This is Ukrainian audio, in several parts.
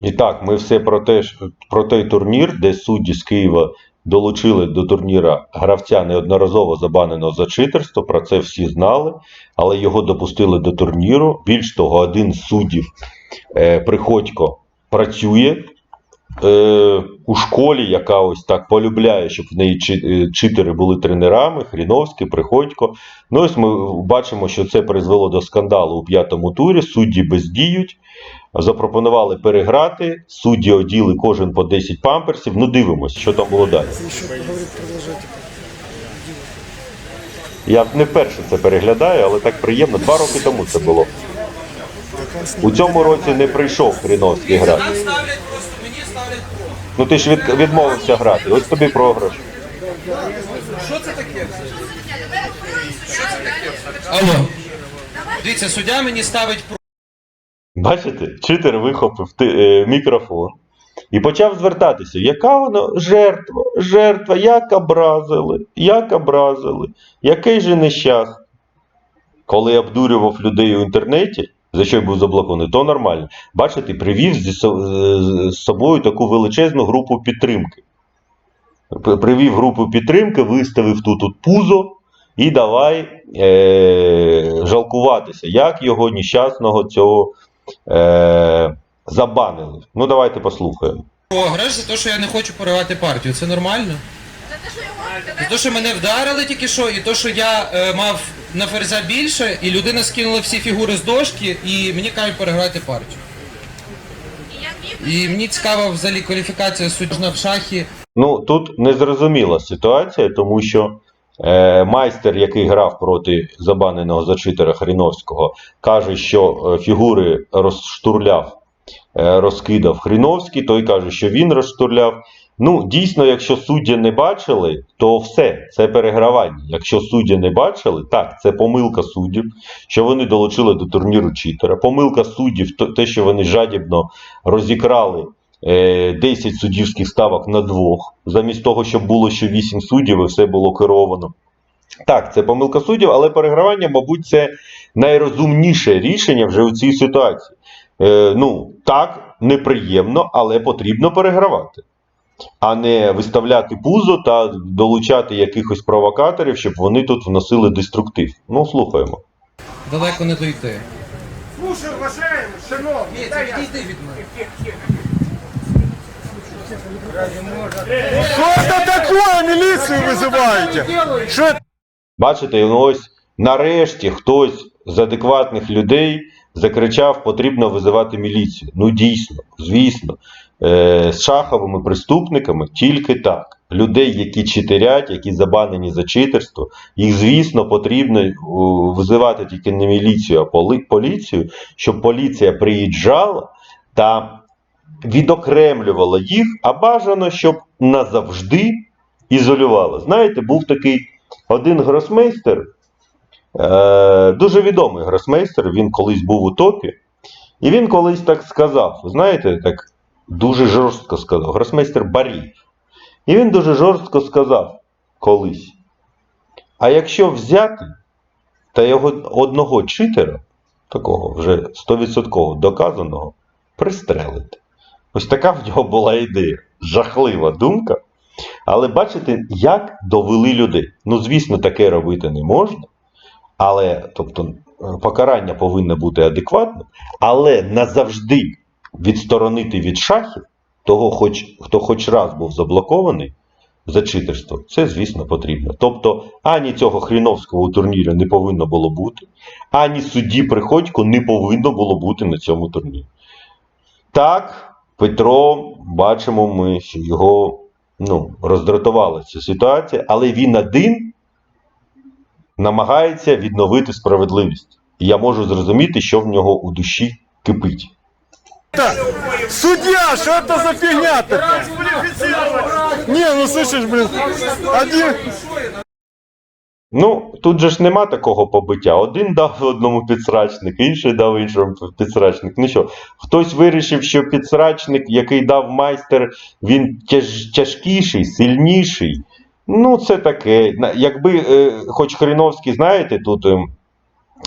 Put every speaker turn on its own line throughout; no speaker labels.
І так, ми все про, те, про той турнір, де судді з Києва долучили до турніра гравця неодноразово забаненого за читерство. Про це всі знали, але його допустили до турніру. Більш того, один з суддів е, Приходько працює е, у школі, яка ось так полюбляє, щоб в неї е, читери були тренерами, Хріновський, Приходько. Ну, ось ми бачимо, що це призвело до скандалу у п'ятому турі. Судді бездіють. Запропонували переграти, судді оділи кожен по 10 памперсів. Ну, дивимось, що там було далі. Я не вперше це переглядаю, але так приємно. Два роки тому це було. У цьому році не прийшов Хріновський грати.
Нам ставлять просто, мені ставлять.
Ну ти ж від, відмовився грати. Ось тобі програш.
Що це таке? Що це таке? Алло. Дивіться, суддя мені ставить про.
Бачите, читер вихопив е, мікрофон і почав звертатися. Яка воно жертва? Жертва, як образили, як образили, який же нещас. Коли обдурював людей у інтернеті, за що й був заблокований, то нормально. Бачите, привів з собою таку величезну групу підтримки. Привів групу підтримки, виставив тут, тут пузо і давай е- жалкуватися, як його нещасного цього е- забанили. Ну, давайте послухаємо.
Програш за те, що я не хочу поривати партію. Це нормально? За те, що мене вдарили тільки що, і те, що я е, мав на ферзя більше, і людина скинула всі фігури з дошки, і мені кажуть переграти партію. І мені цікава взагалі кваліфікація суддя в шахі.
Ну, тут незрозуміла ситуація, тому що е, майстер, який грав проти забаненого зачитера Хріновського, каже, що е, фігури розштурляв, е, розкидав Хріновський, той каже, що він розштурляв. Ну, дійсно, якщо судді не бачили, то все, це перегравання. Якщо судді не бачили, так, це помилка суддів, що вони долучили до турніру читера. Помилка суддів, те, що вони жадібно розікрали 10 суддівських ставок на двох, замість того, щоб було ще 8 суддів, і все було керовано. Так, це помилка суддів, але перегравання, мабуть, це найрозумніше рішення вже у цій ситуації. Е, ну, так, неприємно, але потрібно перегравати. А не виставляти пузо та долучати якихось провокаторів, щоб вони тут вносили деструктив. Ну, слухаємо.
Далеко не дойти.
Слушай, уважаемый, шановний, дай.
Відійди від мене.
Что это такое? Милицию вызываете? Что это?
Бачите, ну ось нарешті хтось з адекватних людей закричав, потрібно визивати міліцію. Ну дійсно, звісно, е, з шаховими преступниками тільки так. Людей, які читерять, які забанені за читерство, їх, звісно, потрібно у, визивати тільки не міліцію, а поли, поліцію, щоб поліція приїжджала та відокремлювала їх, а бажано, щоб назавжди ізолювала. Знаєте, був такий один гросмейстер, е, дуже відомий гросмейстер, він колись був у топі, і він колись так сказав, знаєте, так дуже жорстко сказав, гросмейстер Барі. І він дуже жорстко сказав колись. А якщо взяти та його одного читера, такого вже 100% доказаного, пристрелити. Ось така в нього була ідея. Жахлива думка. Але бачите, як довели людей. Ну, звісно, таке робити не можна. Але, тобто, е, покарання повинно бути адекватним, але назавжди відсторонити від шахів того, хоч, хто хоч раз був заблокований за читерство, це, звісно, потрібно. Тобто, ані цього хріновського у турнірі не повинно було бути, ані судді Приходько не повинно було бути на цьому турнірі. Так, Петро, бачимо ми, що його ну, роздратувала ця ситуація, але він один намагається відновити справедливість. І я можу зрозуміти, що в нього у душі кипить.
Судья, что это за фигня такая? Не, ну слышишь, блин, один...
Ну, тут же ж нема такого побиття. Один дав одному підсрачник, інший дав іншому підсрачник. Ну що, хтось вирішив, що підсрачник, який дав майстер, він тяж, тяжкіший, сильніший. Ну, це таке. Якби, е, хоч Хріновський, знаєте, тут. ем,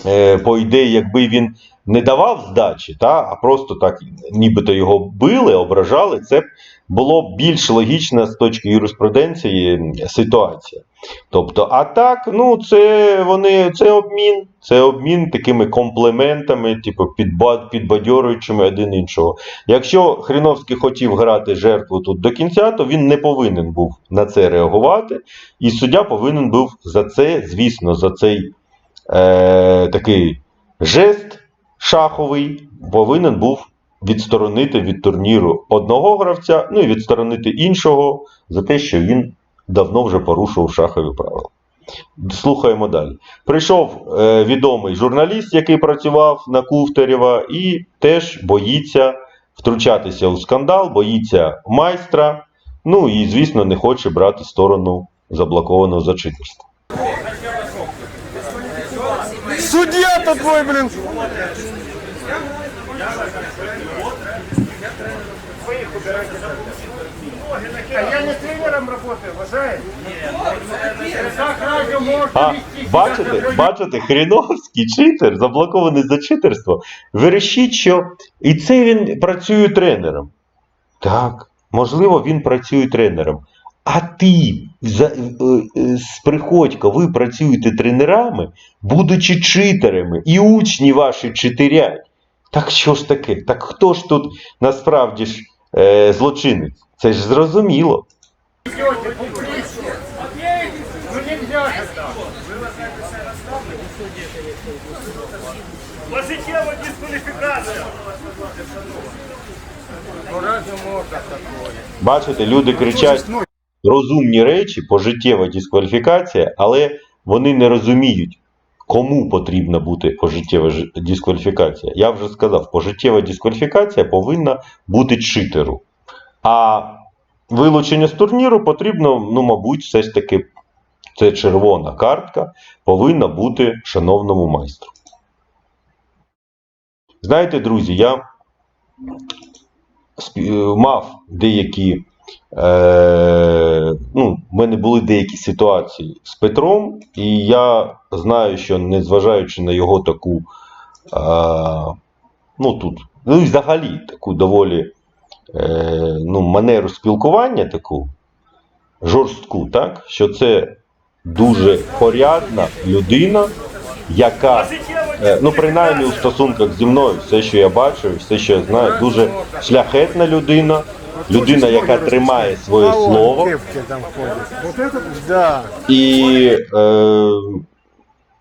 е, по ідеї, якби він не давав здачі, та, а просто так, нібито його били, ображали, це було б більш логічна з точки юриспруденції ситуація. Тобто, а так, ну, це вони це обмін, це обмін такими комплементами, типу, підба, підбадьорюючими один іншого. Якщо Хріновський хотів грати жертву тут до кінця, то він не повинен був на це реагувати, і суддя повинен був за це, звісно, за цей е, такий жест шаховий, повинен був відсторонити від турніру одного гравця, ну і відсторонити іншого за те, що він давно вже порушував шахові правила. Слухаємо далі. Прийшов е, відомий журналіст, який працював на Куфтерєва, і теж боїться втручатися у скандал, боїться майстра. Ну і, звісно, не хоче брати сторону заблокованого за читерство.
Судья-то твой, блин.
А я не тренером радио может
А, бачите, бачите, Хріновський читер, заблокований за читерство. Вирішіть, що і це він працює тренером. Так, можливо, він працює тренером. А ти за, е, е, з Приходько, ви працюєте тренерами, будучи читерами, і учні ваші читерять. Так що ж таке? Так хто ж тут насправді ж е, злочинець? Це ж зрозуміло.
Позитива дисквалификация. Разве?
Бачите, люди кричать розумні речі, пожиттєва дискваліфікація, але вони не розуміють, кому потрібна бути пожиттєва дискваліфікація. Я вже сказав, пожиттєва дискваліфікація повинна бути читеру. А вилучення з турніру потрібно, ну, мабуть, все ж таки, це червона картка, повинна бути шановному майстру. Знаєте, друзі, я мав деякі. Е, ну, в мене були деякі ситуації з Петром, і я знаю, що незважаючи на його таку, е, ну тут, ну і взагалі таку доволі е, ну, манеру спілкування, таку жорстку, так, що це дуже порядна людина, яка Е, Ну, принаймні у стосунках зі мною, все, що я бачив, все, що я знаю, дуже шляхетна людина, людина, яка тримає своє слово, і е,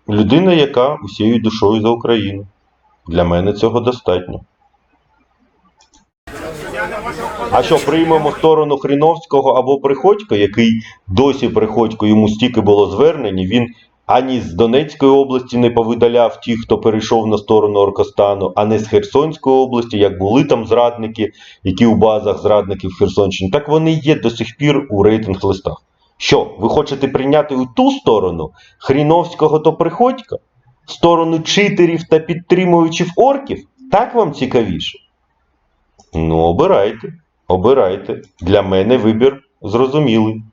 людина, яка усією душою за Україну. Для мене цього достатньо. А що приймемо сторону Хріновського або Приходько, який досі Приходько, йому стільки було звернень, і він ані з Донецької області не повидаляв тих, хто перейшов на сторону Оркостану, а не з Херсонської області, як були там зрадники, які у базах зрадників Херсонщини. Так вони є до сих пір у рейтинг листах. Що, ви хочете прийняти у ту сторону Хріновського то Приходька? Сторону читерів та підтримуючих орків? Так вам цікавіше? Ну, обирайте, обирайте. Для мене вибір зрозумілий.